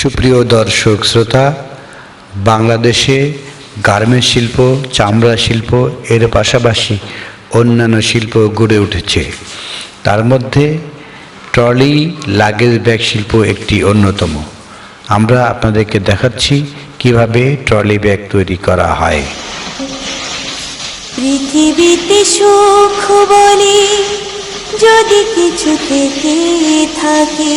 সুপ্রিয় দর্শক, শ্রোতা, বাংলাদেশে গার্মেন্ট শিল্প, চামড়া শিল্প, এর পাশাপাশি অন্যান্য শিল্প গড়ে উঠেছে। তার মধ্যে ট্রলি, লাগেজ ব্যাগ শিল্প একটি অন্যতম। আমরা আপনাদেরকে দেখাচ্ছি কীভাবে ট্রলি ব্যাগ তৈরি করা হয়। পৃথিবীতে সুখ বলে যদি কিছু থেকে থাকে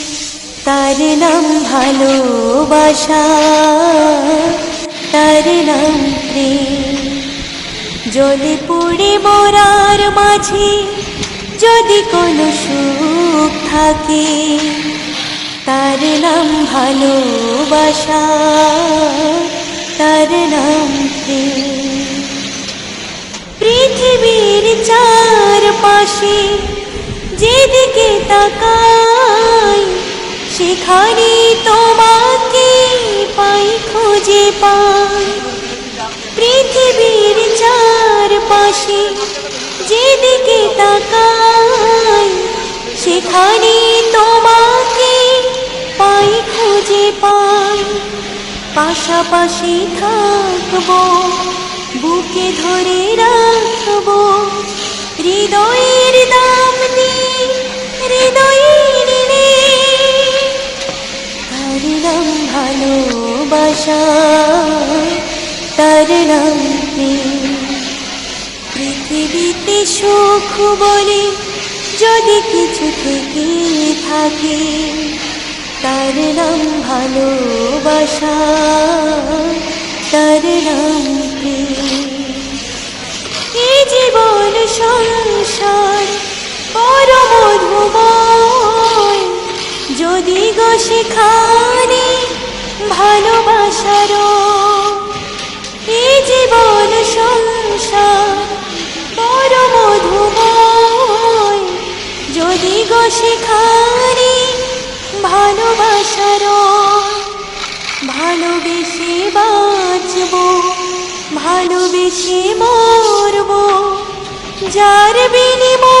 তার নাম ভালোবাসা, তার নাম প্রেম। জলে পুড়ে মরার মাঝে, যদি কোনো সুখ থাকে, তার নাম ভালোবাসা, তার নাম পৃথিবীর চারপাশে যেদিকে তাকাই সেখানে তোমাকে পাই খুঁজে পাই। পৃথিবীর চারপাশে যেদিকে তাকাই, সেখানে তোমাকে পাই খুঁজে পাই। পাশাপাশি থাকব, বুকে ধরে রাখব। হৃদয়ের দাম নিয়ে, হৃদয়ের ভালোবাসা, তার নাম পৃথিবীতে সুখ বলে যদি কিছু থেকে থাকে, তার নাম ভালোবাসা, তার নাম প্রেম এ জীবন সংসার মধুময় যদি গো সেখানে ভালোবাসার এ জীবন সংসার বড় মধুময়। যদি গো সেখানে ভালোবাসার, ভালোবেসে বাঁচব, ভালোবেসে মরব। যার বিনিময়ে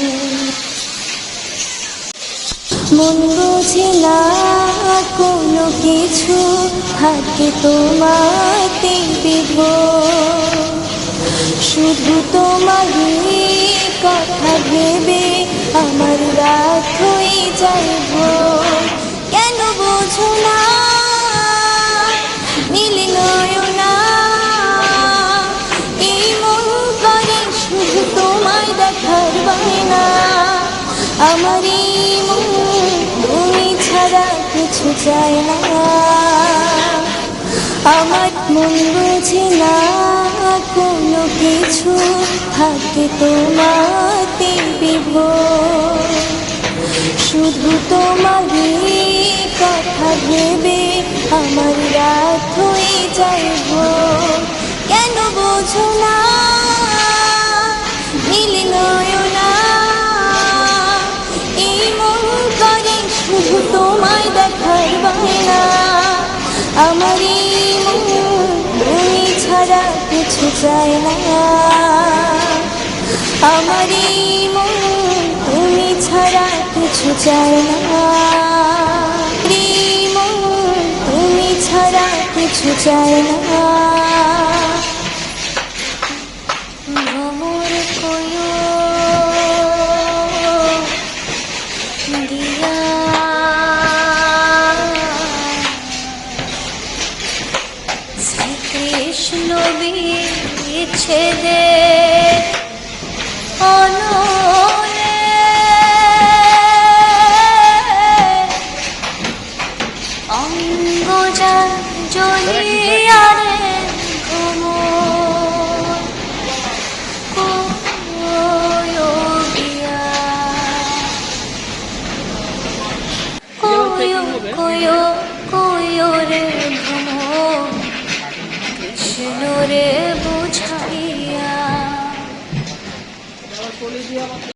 মন বোঝে না কোনো কিছু থাকে তোমাতে বিভ শুধু তোমারই কথা ভেবে আমার রাত হয়ে যাইব কেন বোঝো না আমার কিছু চায় না। আমার মন বোঝে না কোনো কিছু। থাকে তোমাতে বিভোর শুধু তোমারই কথা ভেবে আমার রাত হয়ে যাইব কেন বোঝো না দেখার বায়না আমার এই তুমি ছাড়া কিছু চায় না। আমার এই মন তুমি ছাড়া কিছু চাই না। তুমি ছাড়া কিছু চায় না। বিচ্ছেদে অনলে অঙ্গজা কোয়গিয়া কোয় কোয় রে ভ্রমর কৃষ্ণ রে বুঝাইয়া